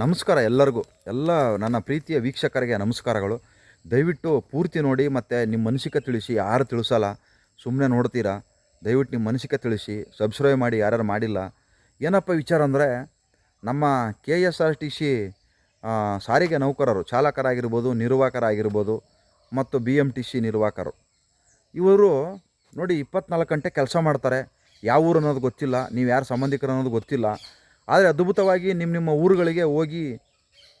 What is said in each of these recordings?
ನಮಸ್ಕಾರ ಎಲ್ಲರಿಗೂ. ಎಲ್ಲ ನನ್ನ ಪ್ರೀತಿಯ ವೀಕ್ಷಕರಿಗೆ ನಮಸ್ಕಾರಗಳು. ದಯವಿಟ್ಟು ಪೂರ್ತಿ ನೋಡಿ ಮತ್ತು ನಿಮ್ಮ ಮನಸ್ಸಿಗೆ ತಿಳಿಸಿ, ಯಾರು ತಿಳಿಸಲ್ಲ ಸುಮ್ಮನೆ ನೋಡ್ತೀರಾ? ದಯವಿಟ್ಟು ನಿಮ್ಮ ಮನಸ್ಸಿಗೆ ತಿಳಿಸಿ ಸಬ್ಸ್ಕ್ರೈಬ್ ಮಾಡಿ, ಯಾರ್ಯಾರು ಮಾಡಿಲ್ಲ. ಏನಪ್ಪ ವಿಚಾರ ಅಂದರೆ, ನಮ್ಮ K S R T C ಸಾರಿಗೆ ನೌಕರರು, ಚಾಲಕರಾಗಿರ್ಬೋದು, ನಿರ್ವಾಹಕರಾಗಿರ್ಬೋದು, ಮತ್ತು ಬಿ ಎಂ ಟಿ ಸಿ ನಿರ್ವಾಹಕರು. ಇವರು ನೋಡಿ ಇಪ್ಪತ್ನಾಲ್ಕು ಗಂಟೆ ಕೆಲಸ ಮಾಡ್ತಾರೆ. ಯಾವ ಊರು ಅನ್ನೋದು ಗೊತ್ತಿಲ್ಲ, ನೀವು ಯಾರು ಸಂಬಂಧಿಕರು ಅನ್ನೋದು ಗೊತ್ತಿಲ್ಲ. ಆದರೆ ಅದ್ಭುತವಾಗಿ ನಿಮ್ಮ ನಿಮ್ಮ ಊರುಗಳಿಗೆ ಹೋಗಿ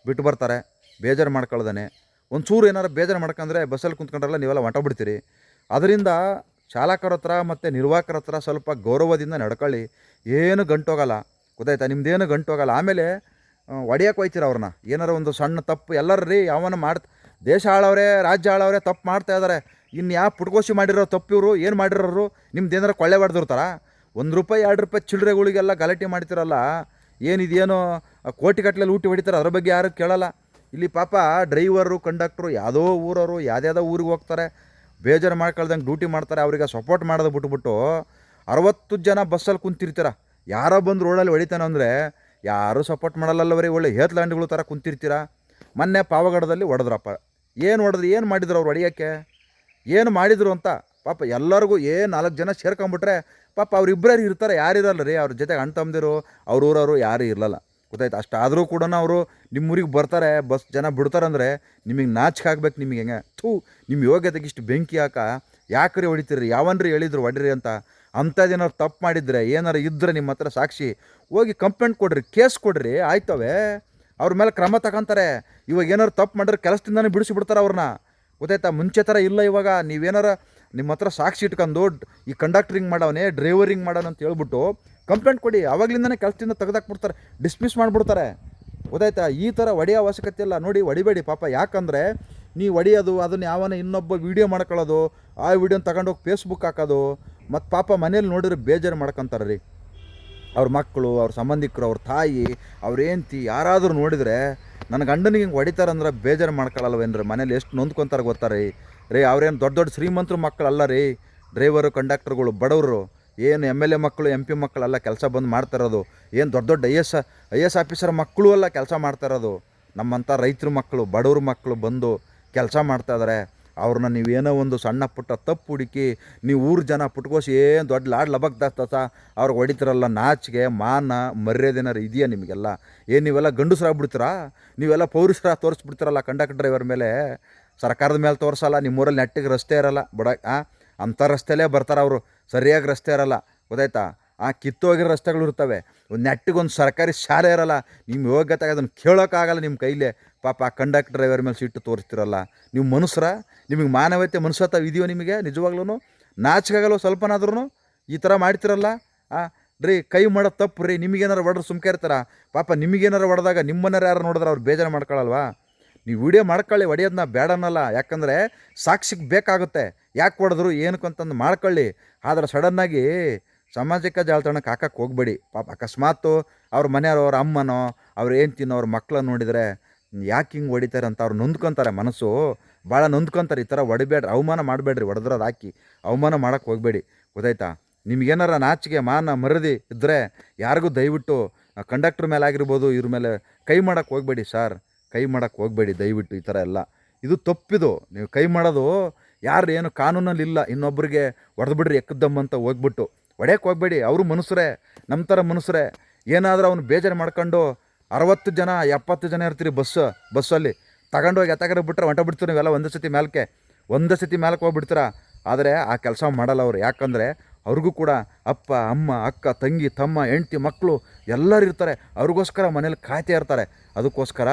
ಬಿಟ್ಟು ಬರ್ತಾರೆ, ಬೇಜಾರು ಮಾಡ್ಕೊಳ್ದಾನೆ. ಒಂಚೂರು ಏನಾರು ಬೇಜಾರು ಮಾಡ್ಕೊಂಡ್ರೆ ಬಸ್ಸಲ್ಲಿ ಕುಂತ್ಕೊಂಡ್ರಲ್ಲ ನೀವೆಲ್ಲ ಹೊಂಟ ಬಿಡ್ತೀರಿ. ಅದರಿಂದ ಚಾಲಕರ ಹತ್ರ ಮತ್ತು ನಿರ್ವಾಹಕರ ಹತ್ರ ಸ್ವಲ್ಪ ಗೌರವದಿಂದ ನಡ್ಕೊಳ್ಳಿ. ಏನು ಗಂಟೋಗಲ್ಲ. ಗೊತ್ತಾಯ್ತಾ? ನಿಮ್ದೇನು ಗಂಟೋಗಲ್ಲ. ಆಮೇಲೆ ಒಡೆಯಕ್ಕೆ ಹೋಯ್ತೀರ ಅವ್ರನ್ನ? ಏನಾರ ಒಂದು ಸಣ್ಣ ತಪ್ಪು ಎಲ್ಲರೂ ರೀ, ಯಾವನ ಮಾಡ್ತ, ದೇಶ ಆಳವ್ರೆ, ರಾಜ್ಯ ಆಳವ್ರೆ, ತಪ್ಪು ಮಾಡ್ತಾ ಇದ್ದಾರೆ ಇನ್ನು ಯಾವ ಪುಟ್ಕೋಶಿ ಮಾಡಿರೋ ತಪ್ಪು ಇವರು ಏನು ಮಾಡಿರೋರು ನಿಮ್ದು ಏನಾರು ಕೊಳ್ಳೆ ಹೊಡೆದಿರ್ತಾರ? ಒಂದು ರೂಪಾಯಿ, ಎರಡು ರೂಪಾಯಿ ಚಿಲ್ಲರೆಗಳಿಗೆಲ್ಲ ಗಲಾಟೆ ಮಾಡ್ತಿರಲ್ಲ ಏನಿದೇನೋ ಕೋಟಿ ಲೂಟಿ ಊಟಿ ಹೊಡಿತಾರೆ, ಅದ್ರ ಬಗ್ಗೆ ಯಾರು ಕೇಳಲ್ಲ. ಇಲ್ಲಿ ಪಾಪ ಡ್ರೈವರು, ಕಂಡಕ್ಟ್ರು, ಯಾವುದೋ ಊರವರು, ಯಾವ್ದ್ಯಾವುದೋ ಊರಿಗೆ ಹೋಗ್ತಾರೆ, ಬೇಜಾರು ಮಾಡ್ಕೊಳ್ದಂಗೆ ಡ್ಯೂಟಿ ಮಾಡ್ತಾರೆ, ಅವರಿಗೆ ಸಪೋರ್ಟ್ ಮಾಡೋದು ಬಿಟ್ಬಿಟ್ಟು ಅರವತ್ತು ಜನ ಬಸ್ಸಲ್ಲಿ ಕುಂತಿರ್ತೀರ. ಯಾರೋ ಬಂದು ರೋಡಲ್ಲಿ ಹೊಡಿತಾನೆ ಅಂದರೆ ಯಾರೂ ಸಪೋರ್ಟ್ ಮಾಡಲ್ಲವರಿ ಒಳ್ಳೆ ಹೇತ್ಲ್ಯಾಂಡ್ಗಳು ಥರ ಕುಂತಿರ್ತೀರ. ಮೊನ್ನೆ ಪಾವಗಡದಲ್ಲಿ ಹೊಡೆದ್ರಪ್ಪ. ಏನು ಹೊಡೆದ್ರು, ಏನು ಮಾಡಿದ್ರು ಅವ್ರು ಹೊಡಿಯೋಕ್ಕೆ? ಏನು ಮಾಡಿದರು ಅಂತ ಪಾಪ ಎಲ್ಲರಿಗೂ ಏ ನಾಲ್ಕು ಜನ ಸೇರ್ಕೊಂಬಿಟ್ರೆ ಪಾಪ ಅವ್ರಿಬ್ಬರೇ ಇರ್ತಾರೆ ಯಾರಿರಲ್ಲ ರೀ? ಅವ್ರ ಜೊತೆಗೆ ಅಣ್ಣ ತಮ್ಮದಿರು, ಅವ್ರ ಊರವರು ಯಾರೂ ಇರಲ್ಲ ಗೊತ್ತಾಯ್ತು? ಅಷ್ಟಾದರೂ ಕೂಡ ಅವರು ನಿಮ್ಮ ಊರಿಗೆ ಬರ್ತಾರೆ, ಬಸ್ ಜನ ಬಿಡ್ತಾರಂದರೆ ನಿಮಗೆ ನಾಚಿಕೆ ಹಾಕ್ಬೇಕು ನಿಮಗೆ ಹೆಂಗೆ? ಥೂ ನಿಮ್ಮ ಯೋಗ್ಯತೆಗೆ ಇಷ್ಟು ಬೆಂಕಿ ಹಾಕ ಯಾಕ್ರಿ ಹೊಡಿತೀರಿ? ಯಾವನ್ರಿ ಹೇಳಿದ್ರು ಹೊಡಿರಿ ಅಂತ ಅಂಥದ್ದೇನಾರು ತಪ್ಪು ಮಾಡಿದ್ರೆ ಏನಾರು ಇದ್ದರೆ ನಿಮ್ಮ ಹತ್ರ ಸಾಕ್ಷಿ, ಹೋಗಿ ಕಂಪ್ಲೇಂಟ್ ಕೊಡ್ರಿ, ಕೇಸ್ ಕೊಡ್ರಿ, ಆಯ್ತವೆ? ಅವ್ರ ಮೇಲೆ ಕ್ರಮ ತಗೊಂತಾರೆ. ಇವಾಗ ಏನಾರು ತಪ್ಪು ಮಾಡಿದ್ರೆ ಕೆಲಸದಿಂದಾನೇ ಬಿಡಿಸಿಬಿಡ್ತಾರೆ ಅವ್ರನ್ನ ಗೊತ್ತಾಯ್ತಾ? ಮುಂಚೆ ಥರ ಇಲ್ಲ ಇವಾಗ. ನೀವೇನಾರ ನಿಮ್ಮ ಹತ್ರ ಸಾಕ್ಷಿ ಇಟ್ಕೊಂಡು ಈ ಕಂಡಕ್ಟ್ರಿಂಗ್ ಮಾಡವನೇ ಡ್ರೈವರಿಂಗ್ ಮಾಡೋಣ ಅಂತ ಹೇಳ್ಬಿಟ್ಟು ಕಂಪ್ಲೇಂಟ್ ಕೊಡಿ. ಅವಾಗ್ಲಿಂದನೇ ಕೆಲಸದಿಂದ ತೆಗೆದಾಕ್ಬಿಡ್ತಾರೆ. ಡಿಸ್ಮಿಸ್ ಮಾಡಿಬಿಡ್ತಾರೆ. ಗೊತ್ತಾಯ್ತಾ? ಈ ಥರ ಹೊಡೆಯೋ ಅವಶ್ಯಕತೆ ಇಲ್ಲ. ನೋಡಿ, ಹೊಡಿಬೇಡಿ ಪಾಪ. ಯಾಕಂದರೆ ನೀವು ಹೊಡಿಯೋದು, ಅದನ್ನು ಯಾವನ ಇನ್ನೊಬ್ಬ ವೀಡಿಯೋ ಮಾಡ್ಕೊಳ್ಳೋದು, ಆ ವೀಡಿಯೋನ ತಗೊಂಡೋಗಿ ಫೇಸ್ಬುಕ್ ಹಾಕೋದು, ಮತ್ತು ಪಾಪ ಮನೇಲಿ ನೋಡಿದ್ರೆ ಬೇಜಾರು ಮಾಡ್ಕೊತಾರೆ ರೀ. ಅವ್ರ ಮಕ್ಕಳು ಅವ್ರ ಸಂಬಂಧಿಕರು, ಅವ್ರ ತಾಯಿ, ಅವ್ರ ಹೆಂಡ್ತಿ, ಯಾರಾದರೂ ನೋಡಿದರೆ ನನ್ನ ಗಂಡನಿಗೆ ಹಿಂಗೆ ಹೊಡಿತಾರಂದ್ರೆ ಬೇಜಾರು ಮಾಡ್ಕೊಳ್ಳಲ್ವೇನ್ರಿ ಮನೇಲಿ ಎಷ್ಟು ನೊಂದ್ಕೊಂತಾರೆ ಗೊತ್ತಾ ರೀ? ರೀ, ಅವ್ರೇನು ದೊಡ್ಡ ದೊಡ್ಡ ಶ್ರೀಮಂತರು ಮಕ್ಕಳಲ್ಲ ರೀ, ಡ್ರೈವರು, ಕಂಡಕ್ಟರ್ಗಳು, ಬಡವರು, ಏನು ಎಂ ಎಲ್ ಎ ಮಕ್ಕಳು ಎಂ ಪಿ ಮಕ್ಕಳೆಲ್ಲ ಕೆಲಸ ಬಂದು ಮಾಡ್ತಾರದು ಏನು ದೊಡ್ಡ ದೊಡ್ಡ I S I S officer ಮಕ್ಕಳು ಎಲ್ಲ ಕೆಲಸ ಮಾಡ್ತಾರದು ನಮ್ಮಂಥ ರೈತರ ಮಕ್ಕಳು, ಬಡವ್ರ ಮಕ್ಕಳು ಬಂದು ಕೆಲಸ ಮಾಡ್ತಾ ಇದ್ದಾರೆ ಅವ್ರನ್ನ ನೀವೇನೋ ಒಂದು ಸಣ್ಣ ಪುಟ್ಟ ತಪ್ಪು ಹುಡುಕಿ, ನೀವು ಊರು ಜನ ಪುಟ್ಕೋಸಿ ಏನು ದೊಡ್ಡ ಲಾಡ್ ಲಬಕ್ದಾಗ್ತತ ಅವ್ರಿಗೆ ಹೊಡಿತಾರಲ್ಲ, ನಾಚಿಗೆ, ಮಾನ ಮರ್ಯಾದೆನಾರು ಇದೆಯಾ ನಿಮಗೆಲ್ಲ? ಏನು ನೀವೆಲ್ಲ ಗಂಡಸ್ರಾಗ್ಬಿಡ್ತೀರಾ? ನೀವೆಲ್ಲ ಪೌರುಷರ ತೋರಿಸ್ಬಿಡ್ತೀರಲ್ಲ ಕಂಡಕ್ಟರ್ ಡ್ರೈವರ್ ಮೇಲೆ? ಸರ್ಕಾರದ ಮೇಲೆ ತೋರಿಸಲ್ಲ, ನಿಮ್ಮೂರಲ್ಲಿ ನೆಟ್ಟಿಗೆ ರಸ್ತೆ ಇರಲ್ಲ, ಬಡ ಅಂಥ ರಸ್ತೆಯಲ್ಲೇ ಬರ್ತಾರೆ ಅವರು. ಸರಿಯಾಗಿ ರಸ್ತೆ ಇರಲ್ಲ. ಗೊತ್ತಾಯ್ತಾ? ಆ ಕಿತ್ತೋಗಿರೋ ರಸ್ತೆಗಳು ಇರ್ತವೆ. ಒಂದು ನೆಟ್ಟಿಗೆ ಒಂದು ಸರ್ಕಾರಿ ಶಾಲೆ ಇರಲ್ಲ. ನಿಮ್ಮ ಯೋಗ್ಯತೆ ಅದನ್ನು ಕೇಳೋಕ್ಕಾಗಲ್ಲ ನಿಮ್ಮ ಕೈಲೇ. ಪಾಪ ಆ ಕಂಡಕ್ಟರ್ ಡ್ರೈವರ್ ಮೇಲೆ ಸಿಟ್ಟು ತೋರಿಸ್ತಿರಲ್ಲ. ನೀವು ಮನುಷ್ಯರ, ನಿಮಗೆ ಮಾನವೀಯತೆ, ಮನುಷ್ಯತ್ವ ಇದೆಯೋ ನಿಮಗೆ? ನಿಜವಾಗ್ಲೂ ನಾಚಿಕೆಗಳು ಸ್ವಲ್ಪನಾದ್ರೂ ಈ ಥರ ಮಾಡ್ತಿರಲ್ಲ? ರೀ, ಕೈ ಮಾಡೋ ತಪ್ಪು ರೀ. ನಿಮಗೇನಾರು ಹೊಡೆದ್ರೆ ಸುಮ್ಕೆ ಇರ್ತಾರ? ಪಾಪ ನಿಮಗೇನಾರು ಹೊಡೆದಾಗ ನಿಮ್ಮನ್ನಾರು ಯಾರು ನೋಡಿದ್ರೆ ಅವ್ರು ಬೇಜಾರು ಮಾಡ್ಕೊಳ್ಳಲ್ವಾ ನೀವು ವಿಡಿಯೋ ಮಾಡ್ಕೊಳ್ಳಿ ಹೊಡೆಯೋದನ್ನ ಬೇಡನಲ್ಲ ಯಾಕಂದರೆ ಸಾಕ್ಷಿಗೆ ಬೇಕಾಗುತ್ತೆ. ಯಾಕೆ ಹೊಡೆದ್ರು, ಏನಕ್ಕೆ ಅಂತಂದು ಮಾಡ್ಕೊಳ್ಳಿ. ಆದ್ರೆ ಸಡನ್ನಾಗಿ ಸಾಮಾಜಿಕ ಜಾಲತಾಣಕ್ಕೆ ಹಾಕಕ್ಕೆ ಹೋಗ್ಬೇಡಿ. ಪಾಪ ಅಕಸ್ಮಾತು ಅವ್ರ ಮನೆಯವ್ರವ್ರ ಅಮ್ಮನೋ, ಅವ್ರು ಏನು ತಿನ್ನೋ ಅವ್ರ ಮಕ್ಕಳನ್ನ ನೋಡಿದರೆ ಯಾಕೆ ಹಿಂಗೆ ಹೊಡಿತಾರೆ ಅಂತ ಅವ್ರು ನೊಂದ್ಕೊಂತಾರೆ ಮನಸ್ಸು. ಭಾಳ ನೊಂದ್ಕೊಂತಾರೆ. ಈ ಥರ ಹೊಡಿಬೇಡ್ರಿ, ಅವಮಾನ ಮಾಡಬೇಡ್ರಿ ಹೊಡೆದ್ರದ್ದು ಹಾಕಿ. ಅವಮಾನ ಮಾಡೋಕ್ಕೆ ಹೋಗಬೇಡಿ. ಗೊತ್ತಾಯ್ತಾ? ನಿಮ್ಗೇನಾರ ನಾಚಿಕೆ, ಮಾನ ಮರದಿ ಇದ್ದರೆ ಯಾರಿಗೂ ದಯವಿಟ್ಟು ಕಂಡಕ್ಟ್ರ್ ಮೇಲೆ ಆಗಿರ್ಬೋದು, ಇವ್ರ ಮೇಲೆ ಕೈ ಮಾಡೋಕ್ಕೆ ಹೋಗಬೇಡಿ ಸರ್ ಕೈ ಮಾಡೋಕ್ಕೆ ಹೋಗಬೇಡಿ, ದಯವಿಟ್ಟು ಈ ಥರ ಎಲ್ಲ. ಇದು ತಪ್ಪಿದು. ನೀವು ಕೈ ಮಾಡೋದು ಯಾರು ಏನು ಕಾನೂನಲ್ಲಿ ಇಲ್ಲ ಇನ್ನೊಬ್ಬರಿಗೆ ಹೊಡೆದ್ಬಿಡ್ರಿ ಎಕ್ಕದ್ದಮ್ಮಂತ ಹೋಗ್ಬಿಟ್ಟು. ಹೊಡೆಯಕ್ಕೆ ಹೋಗಬೇಡಿ, ಅವರು ಮನುಷ್ಯರೇ ನಮ್ಮ ಥರ ಮನುಷ್ಯರೇ. ಏನಾದರೂ ಅವ್ನು ಬೇಜಾರು ಮಾಡ್ಕೊಂಡು ಅರವತ್ತು ಜನ, ಎಪ್ಪತ್ತು ಜನ ಇರ್ತೀರಿ ಬಸ್, ಬಸ್ಸಲ್ಲಿ. ತಗೊಂಡೋಗಿ ಎತ್ತಗಡೆ ಬಿಟ್ಟರೆ ಹೊಂಟ ಬಿಡ್ತೀರಿ ನೀವೆಲ್ಲ ಒಂದೇ ಸತಿ ಮೇಲಕ್ಕೆ. ಒಂದೇ ಸತಿ ಮೇಲಕ್ಕೆ ಹೋಗ್ಬಿಡ್ತೀರಾ? ಆದರೆ ಆ ಕೆಲಸ ಮಾಡಲ್ಲ ಅವರು. ಯಾಕಂದರೆ ಅವ್ರಿಗೂ ಕೂಡ ಅಪ್ಪ, ಅಮ್ಮ, ಅಕ್ಕ, ತಂಗಿ, ತಮ್ಮ, ಹೆಂಡ್ತಿ ಮಕ್ಕಳು ಎಲ್ಲರೂ ಇರ್ತಾರೆ. ಅವ್ರಿಗೋಸ್ಕರ ಮನೇಲಿ ಕಾಯ್ತಾ ಇರ್ತಾರೆ. ಅದಕ್ಕೋಸ್ಕರ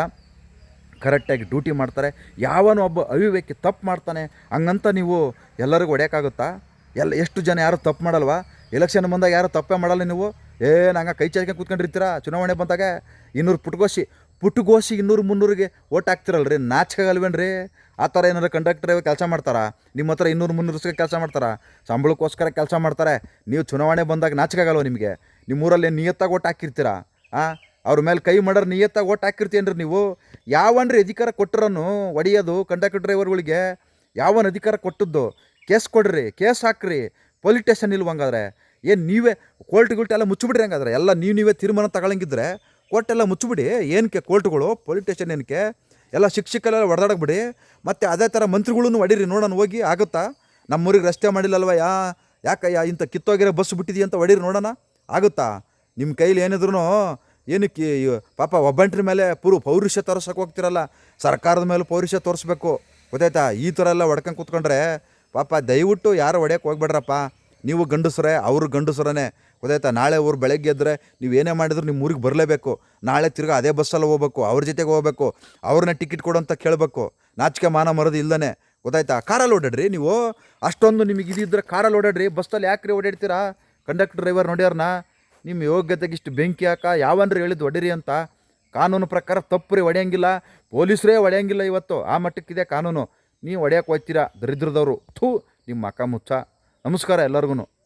ಕರೆಕ್ಟಾಗಿ ಡ್ಯೂಟಿ ಮಾಡ್ತಾರೆ. ಯಾವನೋ ಒಬ್ಬ ಅವಿವೇಕಿ ತಪ್ಪು ಮಾಡ್ತಾನೆ. ಹಂಗಂತ ನೀವು ಎಲ್ಲರಿಗೂ ಹೊಡೆಯೋಕ್ಕಾಗುತ್ತಾ? ಎಲ್ಲ ಎಷ್ಟು ಜನ ಯಾರು ತಪ್ಪು ಮಾಡಲ್ವಾ? ಎಲೆಕ್ಷನ್ ಬಂದಾಗ ಯಾರು ತಪ್ಪೇ ಮಾಡಲ್ಲ ನೀವು? ಏನು ಹಂಗೆ ಕೈ ಚಾಚಿಕೆ ಕೂತ್ಕೊಂಡಿರ್ತೀರಾ? ಚುನಾವಣೆ ಬಂದಾಗ ಇನ್ನೂರು ಪುಟ್ಗೋಸಿ ಪುಟ್ಗೋಸಿ ಇನ್ನೂರು ಮುನ್ನೂರಿಗೆ ಓಟ್ ಹಾಕ್ತಿರಲ್ರಿ? ನಾಚಿಕಾಗಲ್ವೇನ್ರಿ? ಆ ಥರ ಏನಾರು ಕಂಡಕ್ಟರ್ ಕೆಲಸ ಮಾಡ್ತಾರಾ? ನಿಮ್ಮ ಹತ್ರ ಇನ್ನೂರು ಮುನ್ನೂರು ಕೆಲಸ ಮಾಡ್ತಾರಾ? ಸಂಬಳಕ್ಕೋಸ್ಕರ ಕೆಲಸ ಮಾಡ್ತಾರೆ. ನೀವು ಚುನಾವಣೆ ಬಂದಾಗ ನಾಚಿಕಾಗಲ್ವ ನಿಮಗೆ? ನಿಮ್ಮ ಊರಲ್ಲಿ ನಿಯತ್ತಾಗಿ ಓಟ್ ಹಾಕಿರ್ತೀರಾ? ಆ? ಅವ್ರ ಮೇಲೆ ಕೈ ಮಾಡೋರು ನಿಯತ್ತಾಗಿ ಓಟ್ ಹಾಕಿರ್ತೀನ್ರಿ ನೀವು. ಯಾವನ್ರಿ ಅಧಿಕಾರ ಕೊಟ್ಟರನು ಒಡೆಯೋದು, ಕಂಡಕ್ಟರ್ ಡ್ರೈವರ್ಗಳಿಗೆ ಯಾವನ್ ಅಧಿಕಾರ ಕೊಟ್ಟದ್ದು? ಕೇಸ್ ಕೊಡ್ರಿ, ಕೇಸ್ ಹಾಕ್ರಿ, ಪೊಲೀಸ್ ಸ್ಟೇಷನ್ ಇಲ್ವಂಗಾದ್ರೆ. ಏನು ನೀವೇ ಕೋರ್ಟ್ ಗಿಲ್ಟ್ ಎಲ್ಲ ಮುಚ್ಚಿಬಿಡ್ರಿ ಹಂಗಾದ್ರೆ. ಎಲ್ಲ ನೀವು ನೀವೇ ತೀರ್ಮಾನ ತಗೊಳಂಗಿದ್ರೆ ಕೋರ್ಟೆಲ್ಲ ಮುಚ್ಚಿಬಿಡಿ. ಏನಕ್ಕೆ ಕೋರ್ಟ್ಗಳು, ಪೊಲೀಸ್ ಸ್ಟೇಷನ್ ಏನಕ್ಕೆ ಎಲ್ಲ ಶಿಕ್ಷಕರೆಲ್ಲ ಹೊಡೆದಾಡಕ್ ಬಿಡಿ ಮತ್ತು ಅದೇ ಥರ ಮಂತ್ರಿಗಳೂ ಹೊಡೀರಿ ನೋಡೋಣ ಹೋಗಿ ಆಗುತ್ತಾ? ನಮ್ಮೂರಿಗೆ ರಸ್ತೆ ಮಾಡಿಲ್ಲಲ್ವ? ಯಾ, ಯಾಕಯ್ಯ ಇಂಥ ಕಿತ್ತೋಗಿರೋ ಬಸ್ ಬಿಟ್ಟಿದೀಯ ಅಂತ ಹೊಡೀರಿ ನೋಡೋಣ. ಆಗುತ್ತಾ? ನಿಮ್ಮ ಕೈಲಿ ಏನಿದ್ರು ಏನಕ್ಕೆ ಪಾಪ ಒಬ್ಬಂಟ್ರ ಮೇಲೆ ಪೂರ್ವ ಪೌರುಷ ತೋರ್ಸಕ್ಕೆ ಹೋಗ್ತಿರಲ್ಲ? ಸರ್ಕಾರದ ಮೇಲೆ ಪೌರುಷ ತೋರಿಸ್ಬೇಕು. ಗೊತ್ತಾಯ್ತಾ? ಈ ಥರ ಎಲ್ಲ ಹೊಡ್ಕೊಂಡು ಕೂತ್ಕೊಂಡ್ರೆ ಪಾಪ ದಯವಿಟ್ಟು ಯಾರು ಹೊಡ್ಯಕ್ಕೆ ಹೋಗ್ಬೇಡ್ರಪ್ಪ. ನೀವು ಗಂಡಸ್ರೆ, ಅವರು ಗಂಡಸ್ರೇ ಗೊತ್ತಾಯ್ತಾ? ನಾಳೆ ಅವ್ರು ಬೆಳಗ್ಗೆ ಎದ್ದರೆ ನೀವು ಏನೇ ಮಾಡಿದ್ರು ನಿಮ್ಮ ಊರಿಗೆ ಬರಲೇಬೇಕು. ನಾಳೆ ತಿರ್ಗಿ ಅದೇ ಬಸ್ಸಲ್ಲಿ ಹೋಗ್ಬೇಕು, ಅವ್ರ ಜೊತೆಗೆ ಹೋಗ್ಬೇಕು, ಅವ್ರನ್ನ ಟಿಕೆಟ್ ಕೊಡು ಅಂತ ಕೇಳಬೇಕು. ನಾಚಿಕೆ ಮಾನ ಮರದು ಇಲ್ಲದೇ ಗೊತ್ತಾಯ್ತಾ? ಕಾರಲ್ಲಿ ಓಡಾಡ್ರಿ ನೀವು. ಅಷ್ಟೊಂದು ನಿಮಗೆ ಇದಿದ್ರೆ ಕಾರಲ್ಲಿ ಓಡಾಡ್ರಿ. ಬಸ್ಸಲ್ಲಿ ಯಾಕ್ರಿ ಓಡಾಡ್ತೀರಾ? ಕಂಡಕ್ಟರ್ ಡ್ರೈವರ್ ನೋಡ್ಯಾರನ? ನಿಮ್ಮ ಯೋಗ್ಯತೆಗೆ ಇಷ್ಟು ಬೆಂಕಿ ಹಾಕ, ಯಾವನ್ರಿ ಹೇಳಿದ್ದು ಹೊಡೀರಿ ಅಂತ? ಕಾನೂನು ಪ್ರಕಾರ ತಪ್ಪು ರೀ ಹೊಡೆಯಂಗಿಲ್ಲ ಪೊಲೀಸರೇ ಹೊಡೆಯಂಗಿಲ್ಲ ಇವತ್ತು. ಆ ಮಟ್ಟಕ್ಕಿದೆ ಕಾನೂನು. ನೀವು ಹೊಡ್ಯಕ್ಕೆ ಹೋಗ್ತೀರಾ, ದರಿದ್ರದವರು. ಥೂ, ನಿಮ್ಮ ಅಕ್ಕ ಮುಚ್ಚ ನಮಸ್ಕಾರ ಎಲ್ಲರಿಗೂ